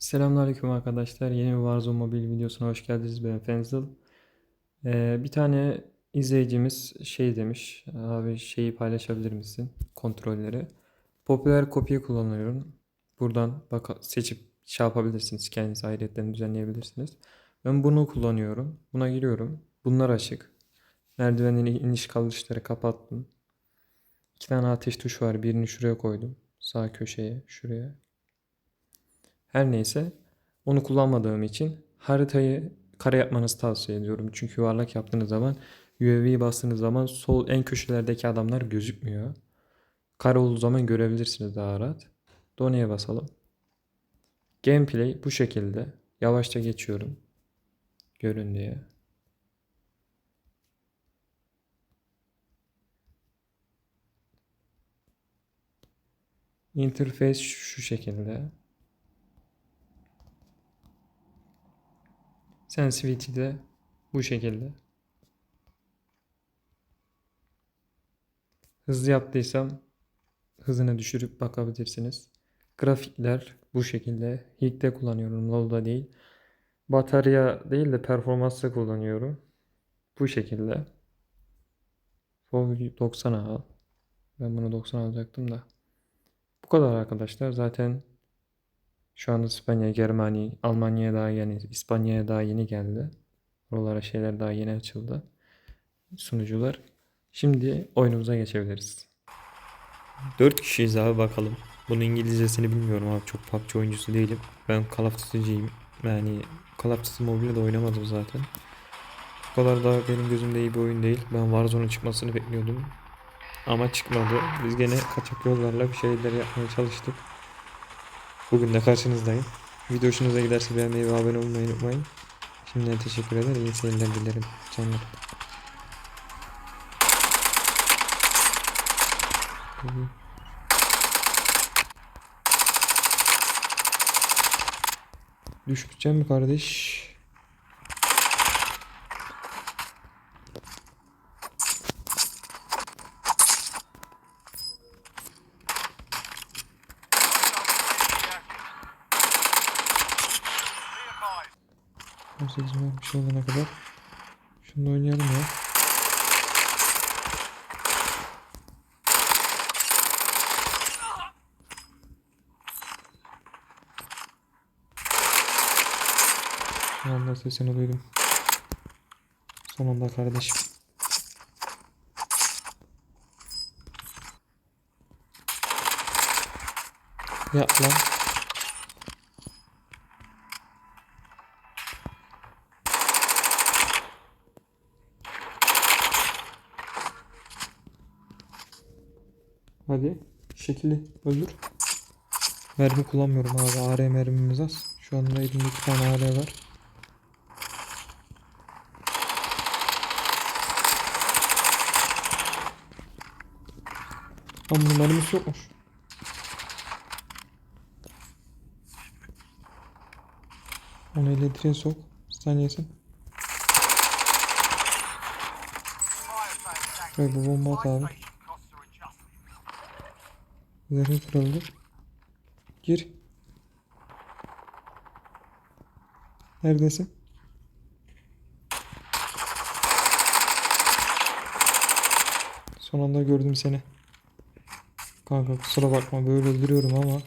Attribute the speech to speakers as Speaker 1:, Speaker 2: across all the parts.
Speaker 1: Selamünaleyküm arkadaşlar. Yeni bir Warzone mobil videosuna hoş geldiniz. Ben Fenzil. Ee, bir tane izleyicimiz şey demiş. Abi şeyi paylaşabilir misin? Kontrolleri. Popüler kopya kullanıyorum. Buradan bak seçip şey yapabilirsiniz. Kendiniz ayrıyetten düzenleyebilirsiniz. Ben bunu kullanıyorum. Buna giriyorum. Bunlar açık. Merdivenin iniş kalkışları kapattım. İki tane ateş tuşu var. Birini şuraya koydum. Sağ köşeye, şuraya. Her neyse onu kullanmadığım için haritayı kare yapmanızı tavsiye ediyorum. Çünkü yuvarlak yaptığınız zaman UAV'yi bastığınız zaman sol en köşelerdeki adamlar gözükmüyor. Kare olduğu zaman görebilirsiniz daha rahat. Done'ye basalım. Gameplay bu şekilde. Yavaşça geçiyorum. Görün diye. Interface şu şekilde. Sensitivity de bu şekilde. Hızlı yaptıysam hızını düşürüp bakabilirsiniz. Grafikler bu şekilde. Heat'te kullanıyorum. LoL'da değil. Batarya değil de performansla kullanıyorum. Bu şekilde. Sol 90 al. Ben bunu 90 alacaktım da. Bu kadar arkadaşlar. Zaten şu anda İspanya, Germanya, Almanya'ya daha yeni, İspanya'ya daha yeni geldi. Oralara şeyler daha yeni açıldı. Sunucular. Şimdi oyunumuza geçebiliriz. 4 kişiyiz abi bakalım. Bunun İngilizcesini bilmiyorum abi. Çok PUBG oyuncusu değilim. Ben Call of Duty'ciyim. Yani Call of Duty Mobile'de de oynamadım zaten. Bu kadar da benim gözümde iyi bir oyun değil. Ben Warzone'un çıkmasını bekliyordum. Ama çıkmadı. Biz gene kaçak yollarla bir şeyler yapmaya çalıştık. Bugün de karşınızdayım. Video hoşunuza giderse beğenmeyi ve abone olmayı unutmayın. Şimdiden teşekkür ederim. İyi seyirler dilerim. Canlar. Düşmeyeceğim mi kardeş?
Speaker 2: Be
Speaker 1: 18
Speaker 2: advised.
Speaker 1: bir şey olana kadar. Şunu oynayalım ya. Şu anda sesini duydum. Sonunda kardeşim. Yap lan. Hadi şekli öldür. Mermi kullanmıyorum abi. AR mermimiz az. Şu anda elimde iki tane AR var. Bunun mermisi yokmuş. Onu elektriğe sok. Saniyesin. Şöyle bu bomba at abi. Üzerine kırıldı. Gir. Neredesin? Son anda gördüm seni. Kanka kusura bakma böyle öldürüyorum ama.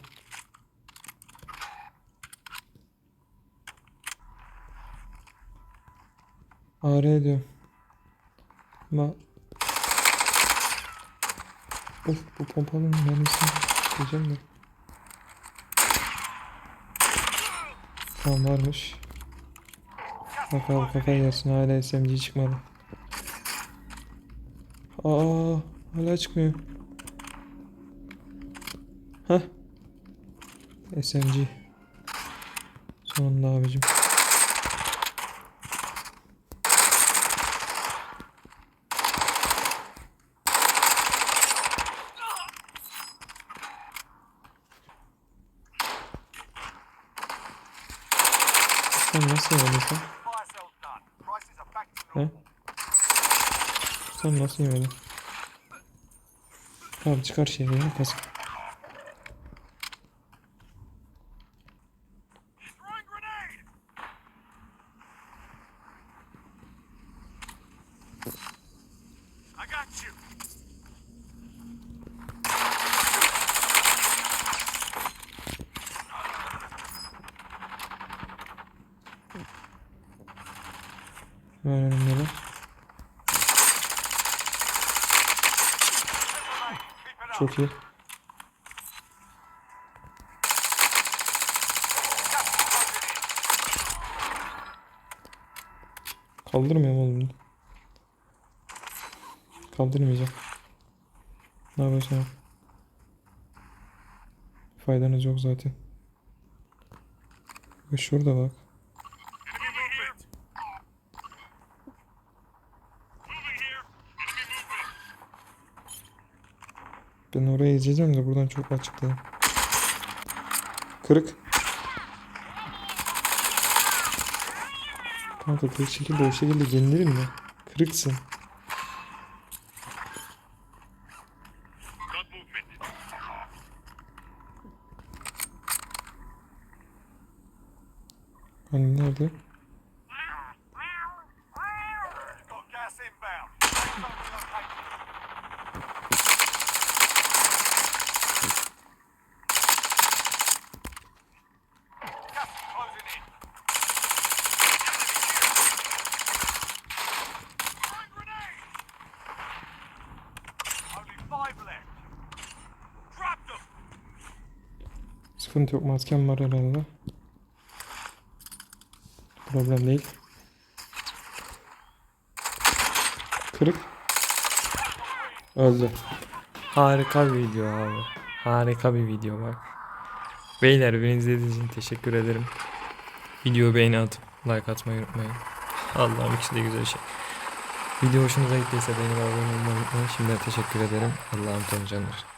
Speaker 1: Ağrı ediyorum. Ama Of bu pompalının mermisini diyeceğim de. Tamam varmış. Bak abi kafayı yersin hala SMG çıkmadı. Aa hala çıkmıyor. Hah. SMG. Sonunda abicim. Sen nasıl yemedin sen? He? Sen nasıl yemedin? Tamam çıkar ya kask.
Speaker 2: İt up.
Speaker 1: Çok iyi. Kaldırmıyorum oğlum. Kaldırmayacağım. Ne yapıyorsun? yap. Faydanız yok zaten. Bak şurada bak. Ben oraya izleyeceğim de buradan çok açık değil. Kırık. Kanka bu şekilde o şekilde yenilir mi? Kırıksın. Hani nerede? Sıkıntı yok maskem var herhalde. Problem değil. Kırık. Öldü. Harika bir video abi. Harika bir video bak. Beyler beni izlediğiniz için teşekkür ederim. Videoyu beğeni atıp like atmayı unutmayın. Allah'ım ikisi de güzel şey. Video hoşunuza gittiyse beğenip abone olmayı unutmayın. Şimdiden teşekkür ederim. Allah'ım tanrı canlar.